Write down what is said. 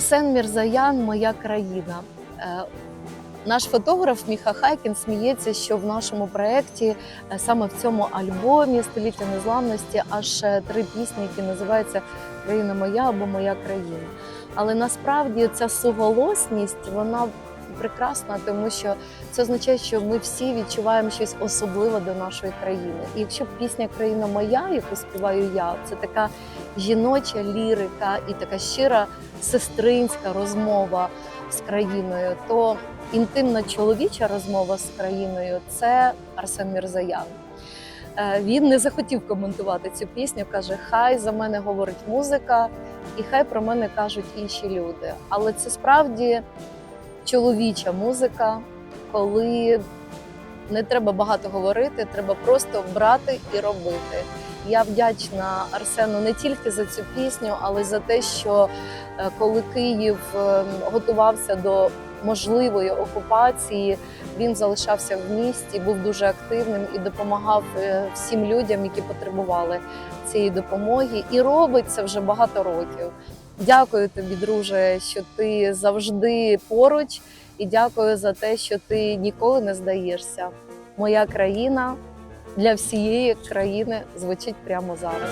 Арсен Мірзаян, моя країна. Е, Наш фотограф Міха Хайкін сміється, що в нашому проєкті е, саме в цьому альбомі Століття незламності аж е, три пісні, які називаються Країна моя або Моя країна. Але насправді ця суголосність вона прекрасна, тому що це означає, що ми всі відчуваємо щось особливе до нашої країни. І якщо пісня Країна моя, яку співаю я, це така жіноча лірика і така щира сестринська розмова з країною, то інтимна чоловіча розмова з країною це Арсен Мірзаян. Е, Він не захотів коментувати цю пісню. каже: Хай за мене говорить музика, і хай про мене кажуть інші люди. Але це справді чоловіча музика, коли не треба багато говорити, треба просто брати і робити. Я вдячна Арсену не тільки за цю пісню, але й за те, що е, коли Київ е, готувався до можливої окупації, він залишався в місті, був дуже активним і допомагав е, всім людям, які потребували цієї допомоги, і робить це вже багато років. Дякую тобі, друже, що ти завжди поруч, і дякую за те, що ти ніколи не здаєшся. Моя країна для всієї країни звучить прямо зараз.